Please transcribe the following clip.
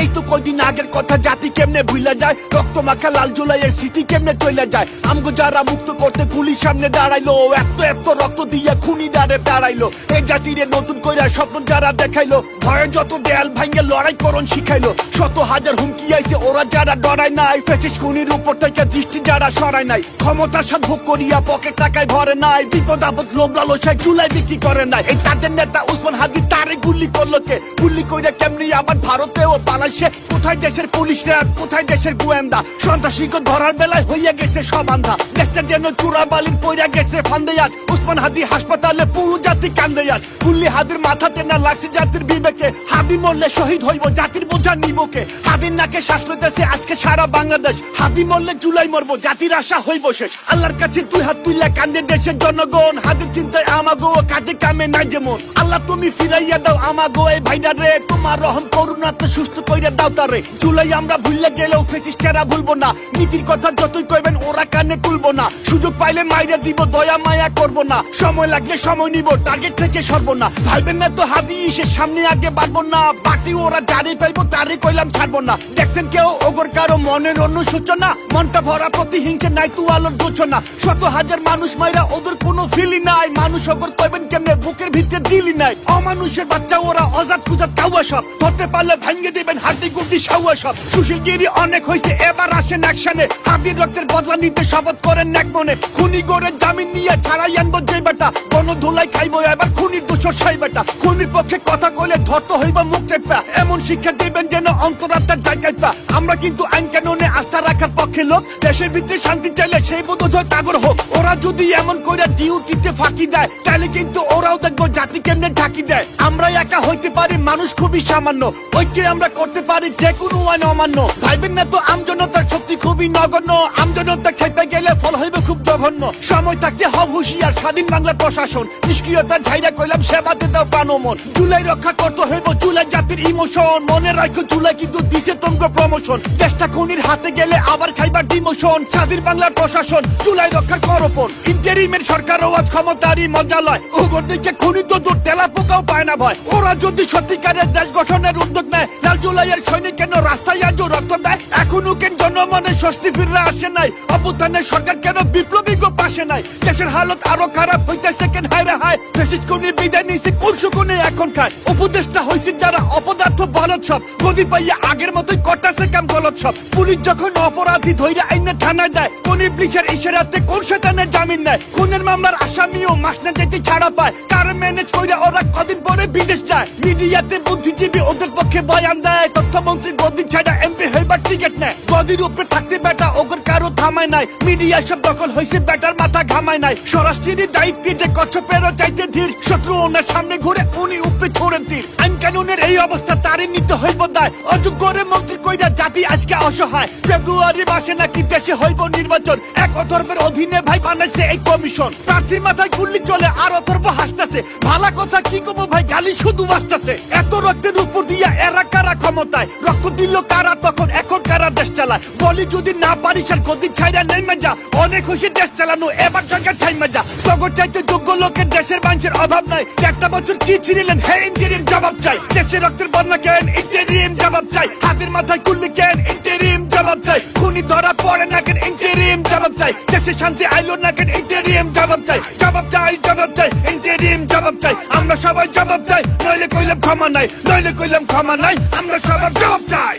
এই তো কয়দিন আগের কথা, জাতি কেমনে ভুলে যায়? রক্ত মাখা লাল জুলাইয়ের স্মৃতি কেমনে চলে যায়? আমগো যারা মুক্ত করতে পুলিশ সামনে দাঁড়াইলো এত এত রক্ত দিয়ে খুনি দাঁড়ে দাঁড়াইলো এই জাতিরে নতুন কইরা স্বপ্ন যারা দেখাইলো, ভয়ে যত দেয়াল ভাঙ্গে লড়াই করণ শিখাইলো। শত হাজার হুমকি আইছে, ওরা যারা ডরায় নাই, ফেসিস খুনির উপর থেকে দৃষ্টি যারা সরায় নাই। ক্ষমতার সাথ ভোগ করিয়া পকেট টাকায় ভরে নাই, বিপদ আপদ লোভ লালসায় চুলাই বিক্রি করে নাই। এই তাদের নেতা উসমান হাদি তারে গুলি করল কে? গুলি কইরা কেমনি আবার ভারতেও পালাইছে কোথায় দেশের পুলিশরা কোথায় দেশের গোয়েন্দা? সন্ত্রাসীকে ধরার বেলায় হইয়া গেছে সমান্ধা দেশটা যেন চূড়া বালির পইরা গেছে ফান্দে আজ উসমান হাদি হাসপাতালে পুরো জাতি কান্দে আজ। গুলি হাদির মাথাতে না লাগছে জাতির বিবেকে। হাদি মরলে শহীদ হইব জাতির বোঝা নিবকে হাদির নাকে শ্বাস লইতেছে আজকে সারা বাংলাদেশ। হাদি মরলে জুলাই মরবো, জাতির আশা হইব শেষ। আল্লাহর কাছে তুই হাত তুইলা কান্দে দেশের জনগণ। হাদির চিন্তায় আমাগো কাজে কামে নাই যেমন। আল্লাহ তুমি ফিরাইয়া দাও আমাগো এই ভাইডা রে। তোমার রহম করুণাতে সুস্থ কইরা দাও তারে জুলাই আমরা ভুললে গেলেও ফেসিস্টেরা ভুলবো না। নীতির কথা যতই কইবেন, ওরা কানে তুলবো না। সুযোগ পাইলে মাইরে দিব, দয়া মায়া করব না। সময় লাগলে সময় নিব টার্গেট থেকে সরব না। ভাইবেন না তো হাদি সে সামনে আগে বাড়বো না। বাকি ওরা যারে পাইবো তারে কইলাম ছাড়বো না। দেখছেন কেউ ওগর কারও মনের অনুসূচনা মনটা ভরা প্রতিহিংসে নাই তু আলোর গোছনা। শত হাজার মানুষ মাইরা ওদের কোনো ফিলি নাই। মানুষ ওগর কইবেন কেমনে, বুকের ভিতরে দিলি নাই। অমানুষের বাচ্চা, ওরা অজাত কুজাত কাউয়া সব। ধরতে পারলে ভাঙ্গে দিবেন হাড্ডি গুড্ডি সাউয়া সব। সুশীলগিরি অনেক হয়েছে এবার আসেন রক্তের বদলা নিতে শপথ করেন এক মনে। খুনি জামিন নিয়ে ছাড়াই আনব যে বেটা। ধুলাই খাইবো, এবার খুনির দোষর সাই বেটা। খুনির পক্ষে কথা কইলে ধরতে হইবা মুখ চেপা। এমন শিক্ষা দিবেন যেন অন্তরাত্মার জায়গায় পা। আমরা কিন্তু আইন কানুনে আস্থা রাখার পক্ষে লোক, দেশের ভিতরে শান্তি চাইলে সেই বোধ হয় তাগর হোক। ওরা যদি এমন করে ডিউটিতে ফাঁকি দেয়, তাহলে কিন্তু ওরাও দেখব জাতি কেমনে ঝাঁকি দেয়। আমরা একা হইতে পারি, মানুষ খুবই সামান্য। ঐক্যে আমরা করতে পারি, যে কোনো আইন অমান্য। ভাইবেন না তো আমজনতার শক্তি খুবই নগণ্য। আমজনতা খেপে গেলে ফল হইবে খুব জঘন্য। সময় থাকতে হব হুশিয়ার, স্বাধীন বাংলার প্রশাসন। নিষ্ক্রিয়তার ঝাইরা কইলাম সেবাতে দাও প্রাণ মন চুলাই রক্ষা করতে হইব, চুলাই জাতির ইমোশন মনে রাখো, চুলাই কিন্তু দিছে তোমগো প্রমোশন দেশটা খুনির হাতে গেলে আবার খাইবার ডিমোশন। স্বাধীন বাংলার প্রশাসন, চুলাই রক্ষার করপন ইন্টারিমের সরকার আজ ক্ষমতারই মজা লয় ওগর দিকে খুনি তো দূর তেলা পোকাও পায় না ভয়। ওরা যদি সত্যিকারের দেশ গঠনের উদ্যোগ নেয়, লাল জুলাইয়ের সৈনিক কেন রাস্তায় আজও রক্ত দেয়? এখনও কেন জনমনে স্বস্তি ফিরে আসে নাই? অবুত্থানের সরকার কেন বিপ্লবী গো পাশে নাই? দেশের হালত আরও খারাপ হইতেছে কেন? হায় রে হায় ফেসিস কোনির বিদায় নিয়েছে কুলসু কোনে এখন খায়? উপদেশটা হয়েছে যারা অপদার্থ বলদ সব। গদি পাইয়া আগের মতোই কটাছে কাম পুলিশ যখন অপরাধী ধৈর্য আইনে থানায় দেয়, কোন পুলিশের ইশারাতে কোন শয়তানের জামিন নেয়? খুনের মামলার আসামিও মাস না যেতে ছাড়া পায়। কার ম্যানেজ করে ওরা কদিন পরে বিদেশ যায়? মিডিয়াতে বুদ্ধিজীবী ওদের পক্ষে বয়ান দেয়, তথ্যমন্ত্রী গদি ছাড়া এমপি হইবার টিকিট নেয়। গদির উপরে থাকতে বেটা ওগর কারও থামায় নাই। মিডিয়া সব দখল হয়েছে বেটার মাথা ঘামায় নাই। স্বরাষ্ট্রের দায়িত্বে যে কচ্ছপেরও চাইতে ধীর, শত্রু ওনার সামনে ঘুরে উনি উপরে ছড়েন তীর। আইন কানুনের এই অবস্থা তারই নিতে হইব দায়। অযোগ্যরে মন্ত্রী কইরা জাতি আজকে অসহায়। ফেব্রুয়ারি মাসে নাকি দেশে হইব নির্বাচন। এক অথর্বের অধীনে ভাই বানাইছে এই কমিশন। প্রার্থীর মাথায় গুল্লি চলে, আর অথর্ব হাসতেছে ভালা কথা, কি কব ভাই? গালি শুধু আসতেছে এত রক্তের উপর দিয়া এরা কারা ক্ষমতায়? রক্ত দিল কারা তখন? এখন কারা দেশ চালায়? বলি যদি না পারিস আর গদি ছাইরা নেই মজা অনেক খুশি দেশ চালানো, এবার সরকার ঠাই মজা তখন চাইতে যোগ্য লোকের দেশের মানুষের অভাব নাই। একটা বছর কি ছিলেন হে ইন্টারিম জবাব চাই। দেশের রক্তের বন্যা কেন? ইন্টারিম জবাব চাই। হাতের মাথায় কুল্লি কেন? ইন্টারিম জবাব চাই। খুনি ধরা পড়ে না কেন? ইন্টারিম জবাব চাই। দেশে শান্তি জবাব চাই। আমরা সবাই জবাব চাই। নইলে কইলাম ক্ষমা নাই, নইলে কইলাম ক্ষমা নাই। আমরা সবাই জবাব চাই।